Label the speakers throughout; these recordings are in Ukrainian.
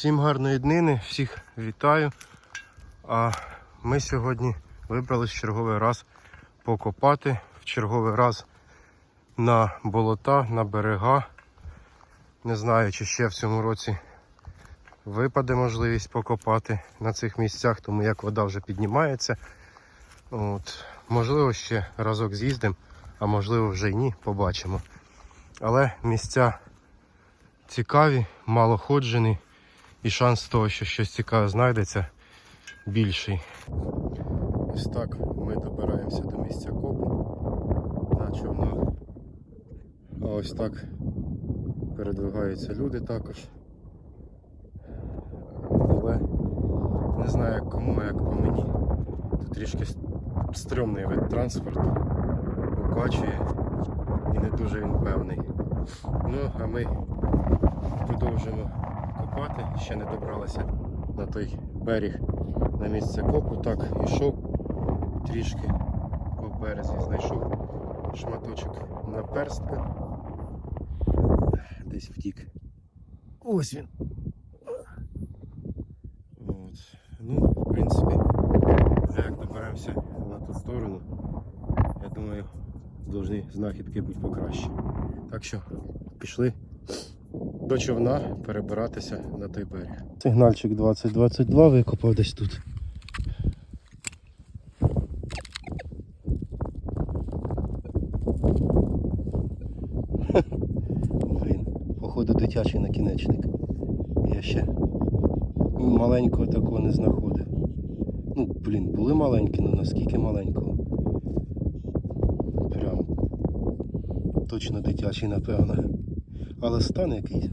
Speaker 1: Всім гарної днини, всіх вітаю. А ми сьогодні вибрались в черговий раз покопати, в черговий раз на болота, на берега. Не знаю, чи ще в цьому році випаде можливість покопати на цих місцях, тому як вода вже піднімається. От, можливо, ще разок з'їздимо, а можливо вже й ні, побачимо. Але місця цікаві, малоходжені, і шанс того, що щось цікаве знайдеться, більший. Ось так ми добираємося до місця копу на човнах. А ось так передвигаються люди також. Але не знаю як кому, як по мені. Тут трішки стрьомний вид транспорту, укачує і не дуже він певний. Ну, а ми продовжуємо копати, ще не добралися на той берег на місце копу. Так, йшов трішки по березі, знайшов шматочок наперстка. Десь втік. Ось він. От. Ну, в принципі, як доберемося на ту сторону, я думаю, повинні знахідки бути покраще. Так що пішли до човна перебиратися на той берег. Сигнальчик 2022 викопав десь тут. Блін, походу дитячий накінечник. Я ще маленького такого не знаходив. Ну, блін, були маленькі, але наскільки маленького. Прям точно дитячий, напевно. Але стан якийсь.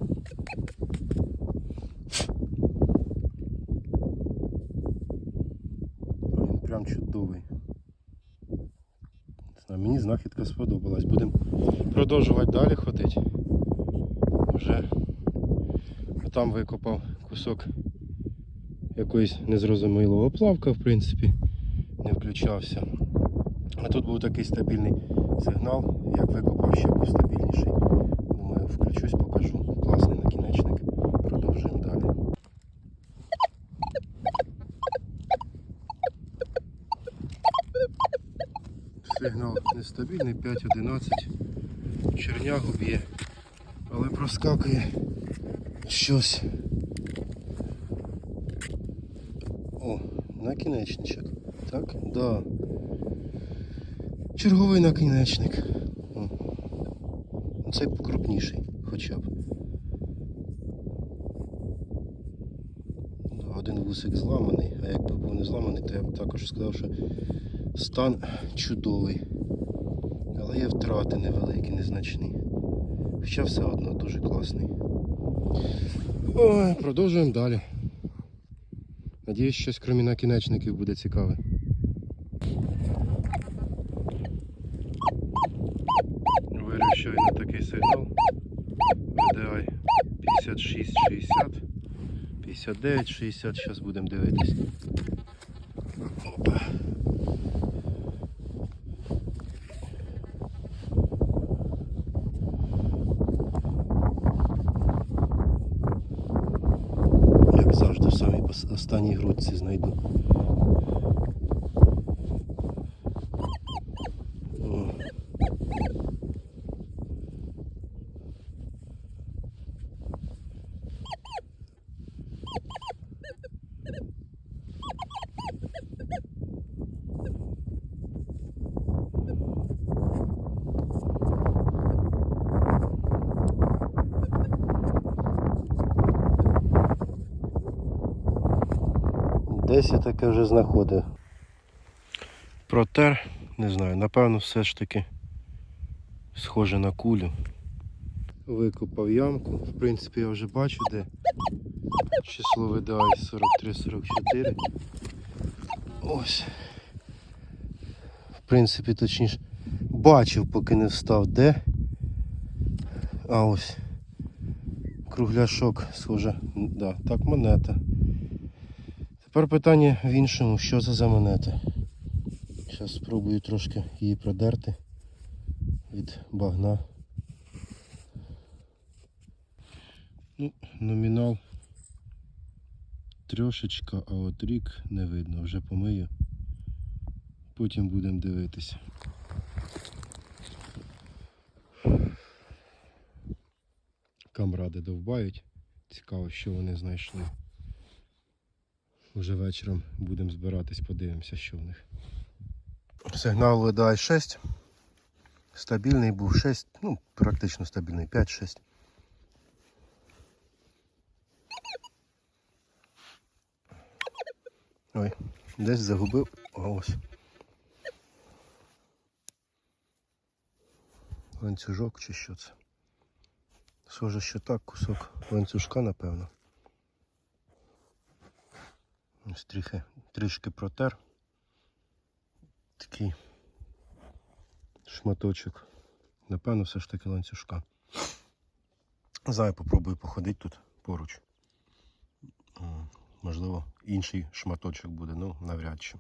Speaker 1: Блін, прям чудовий. А мені знахідка сподобалась. Будемо продовжувати далі ходити. Вже там викопав кусок якоїсь незрозумілого плавка, в принципі, не включався. А тут був такий стабільний сигнал, як викопав ще був стабільніший. Включусь, покажу. Класний накінечник. Продовжуємо далі. Сигнал нестабільний, 5.11. Чернягу б'є, але проскакує щось. О, накінечничок. Так? Да. Черговий накінечник. Цей покрупніший хоча б. Один вусик зламаний, а якби був не зламаний, то я б також сказав, що стан чудовий. Але є втрати невеликі, незначні. Хоча все одно дуже класний. Ой, продовжуємо далі. Надіюсь, щось крім накінечників буде цікаве. Вирів щойно такий сигнал. VDI 5660, 5960, зараз будемо дивитись. Опа. Як завжди в самій останній грудці знайду. О. Десь я таке вже знаходив. Протер, не знаю, напевно, все ж таки схоже на кулю. Викопав ямку, в принципі, я вже бачу, де число видає 43-44. Ось. В принципі, точніше, бачив, поки не встав, де. А ось. Кругляшок, схоже. Да, так, монета. Тепер питання в іншому, що це за монета. Зараз спробую трошки її продерти від багна. Ну, номінал трьошечка, а от рік не видно, вже помию. Потім будемо дивитися. Камради довбають. Цікаво, що вони знайшли. Уже вечором будемо збиратись, подивимося, що в них. Сигнал видає 6. Стабільний був 6, ну, практично стабільний 5-6. Ой, десь загубив. Ось. Ланцюжок чи що це? Схоже, що так, кусок ланцюжка, напевно. Ось трохи, трішки протер. Такий шматочок. Напевно, все ж таки ланцюжка. Зараз попробую походити тут поруч. Можливо, інший шматочок буде, ну навряд чи.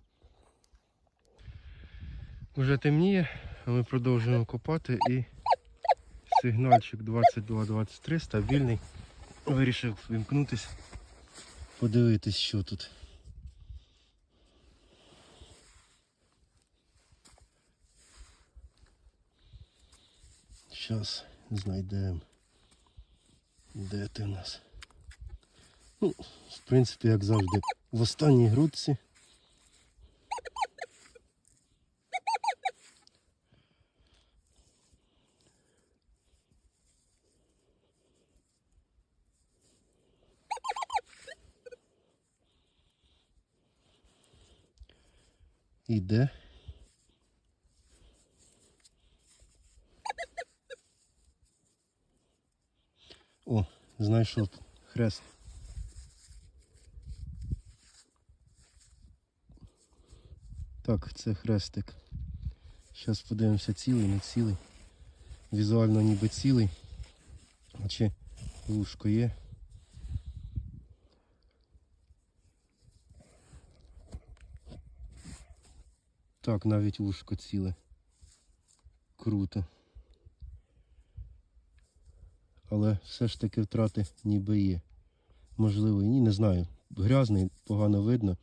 Speaker 1: Уже темніє, а ми продовжуємо копати і сигнальчик 22-23 стабільний. Вирішив вимкнутись, подивитись, що тут. Зараз знайдемо. Де ти в нас? Ну, в принципі, як завжди, в останній грудці. Іде. О, знайшов хрест. Так, це хрестик. Зараз подивимося цілий, не цілий. Візуально ніби цілий. Чи вушко є? Так, навіть вушко ціле. Круто. Але все ж таки втрати ніби є. Можливо, і ні, не знаю. Грязний, погано видно.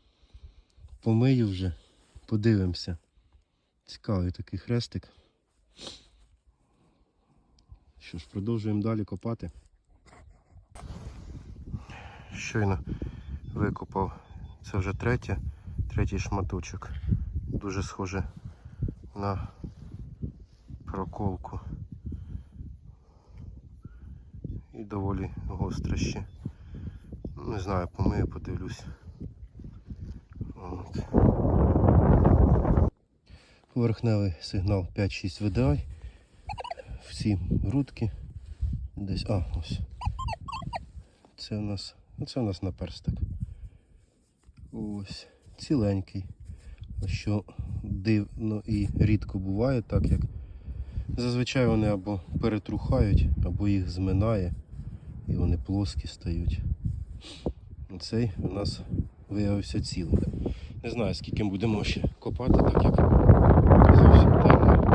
Speaker 1: Помию вже, подивимося. Цікавий такий хрестик. Що ж, продовжуємо далі копати. Щойно викопав. Це вже третє, третій шматочок. Дуже схоже на проколку. Доволі гостре ще. Не знаю, помию, подивлюсь. От. Поверхневий сигнал 5-6 VDI. Всі грудки. Десь. А, ось. Це у нас. Ну, це у нас наперсток. Ось. Ціленький. Що дивно і рідко буває, так як зазвичай вони або перетрухають, або їх зминає і вони плоскі стають. Цей у нас виявився цілим. Не знаю, скільки будемо ще копати, так як зовсім темно.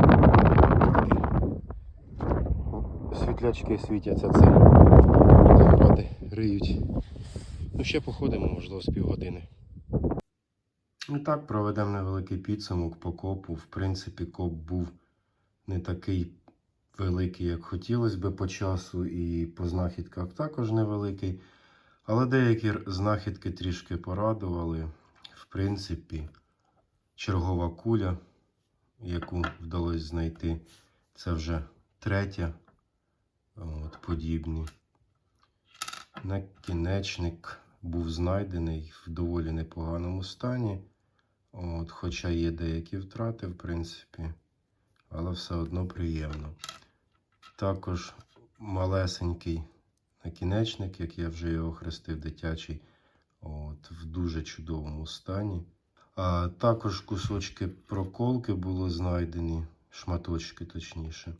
Speaker 1: Світлячки світяться це. Камради риють. Ну ще походимо, можливо, з півгодини. І так, проведемо невеликий підсумок по копу. В принципі, коп був не такий великий, як хотілося би по часу, і по знахідках також невеликий. Але деякі знахідки трішки порадували. В принципі, чергова куля, яку вдалося знайти, це вже третя. От, подібні. Накінечник був знайдений в доволі непоганому стані. От, хоча є деякі втрати, в принципі, але все одно приємно. Також малесенький накінечник, як я вже його хрестив дитячий, от, в дуже чудовому стані. А також кусочки проколки були знайдені, шматочки точніше.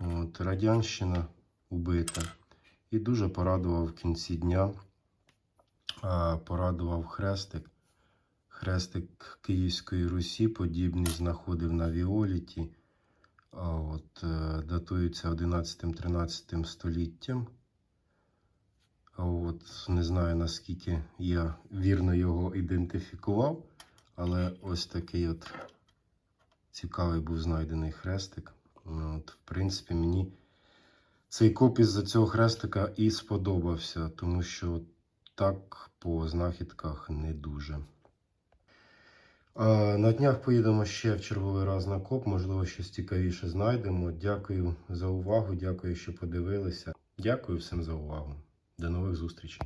Speaker 1: От, Радянщина убита. І дуже порадував в кінці дня. А, порадував хрестик. Хрестик Київської Русі, подібний знаходив на Віоліті. От, е, датується 11-13 століттям. От не знаю наскільки я вірно його ідентифікував, але ось такий от цікавий був знайдений хрестик. От, в принципі, мені цей коп із-за цього хрестика і сподобався, тому що так по знахідках не дуже. На днях поїдемо ще в черговий раз на коп, можливо, щось цікавіше знайдемо. Дякую за увагу, дякую, що подивилися. Дякую всім за увагу. До нових зустрічей.